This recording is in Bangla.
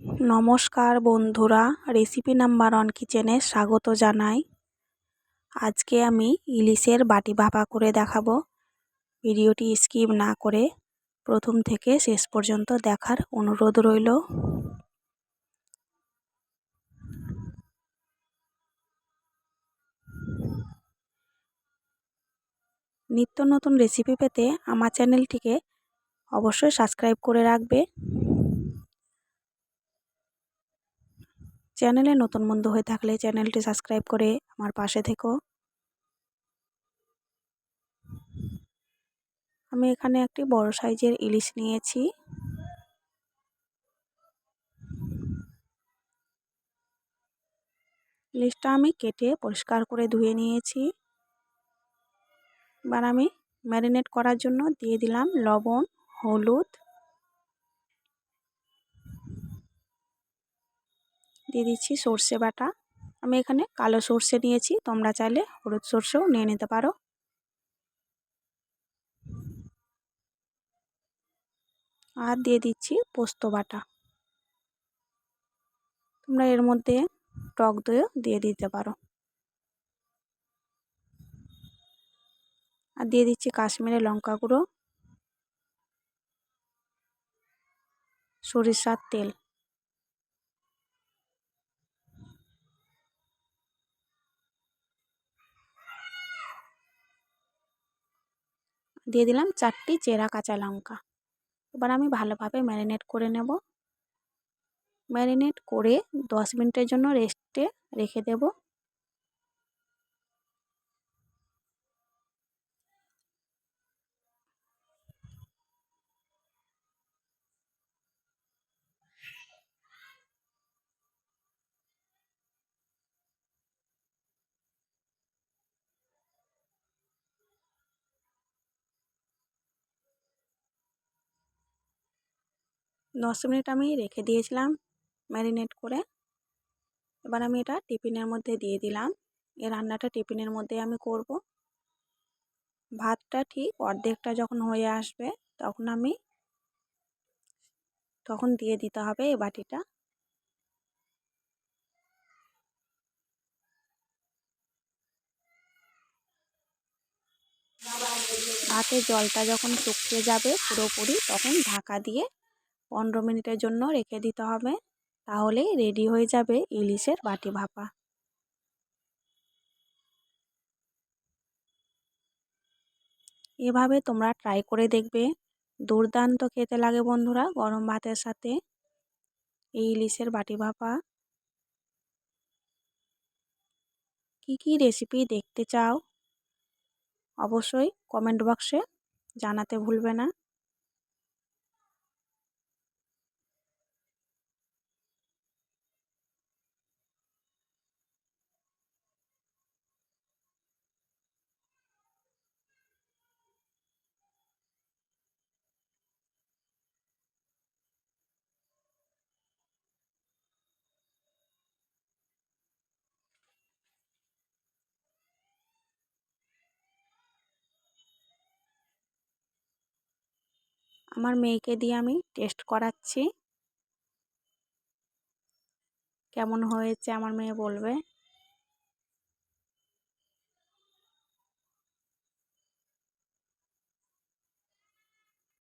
নমস্কার বন্ধুরা রেসিপি নাম্বার ওয়ান কিচেনে স্বাগত জানাই। আজকে আমি ইলিশের বাটি ভাপা করে দেখাবো। ভিডিওটি স্কিপ না করে প্রথম থেকে শেষ পর্যন্ত দেখার অনুরোধ রইল। নিত্য নতুন রেসিপি পেতে আমার চ্যানেলটিকে অবশ্যই সাবস্ক্রাইব করে রাখবে। চ্যানেলে নতুন বন্ধু হয়ে থাকলে চ্যানেলটি সাবস্ক্রাইব করে আমার পাশে থেকো। আমি এখানে একটি বড় সাইজের ইলিশ নিয়েছি। ইলিশটা আমি কেটে পরিষ্কার করে ধুয়ে নিয়েছি। এবার আমি ম্যারিনেট করার জন্য দিয়ে দিলাম লবণ, হলুদ দিয়ে দিচ্ছি সর্ষে বাটা। আমি এখানে কালো সর্ষে নিয়েছি, তোমরা চাইলে হলুদ সর্ষেও নিয়ে নিতে পারো। আর দিয়ে দিচ্ছি পোস্ত বাটা। তোমরা এর মধ্যে টক দইও দিয়ে দিতে পারো। আর দিয়ে দিচ্ছি কাশ্মীরি লঙ্কা গুঁড়ো। সরিষার তেল। দিয়ে দিলাম চারটি চেরা কাঁচা লঙ্কা। এবার আমি ভালোভাবে ম্যারিনেট করে নেব। ম্যারিনেট করে দশ মিনিটের জন্য রেস্টে রেখে দেব। দশ মিনিট আমি রেখে দিয়েছিলাম ম্যারিনেট করে। এবার আমি এটা টিফিনের মধ্যে দিয়ে দিলাম। এই রান্নাটা টিফিনের মধ্যে আমি করব। ভাতটা ঠিক অর্ধেকটা যখন হয়ে আসবে তখন আমি তখন দিয়ে দিতে হবে এই বাটিটা। ভাতের জলটা যখন শুকিয়ে যাবে পুরোপুরি তখন ঢাকা দিয়ে পনেরো মিনিটের জন্য রেখে দিতে হবে। তাহলেই রেডি হয়ে যাবে ইলিশের বাটি ভাপা। এভাবে তোমরা ট্রাই করে দেখবে। দুর্দান্ত খেতে লাগে বন্ধুরা গরম ভাতের সাথে এই ইলিশের বাটি ভাপা। কি কি রেসিপি দেখতে চাও? অবশ্যই কমেন্ট বক্সে জানাতে ভুলবে না। আমার মেয়েকে দিয়ে আমি টেস্ট করাচ্ছি। কেমন হয়েছে আমার মেয়ে বলবে?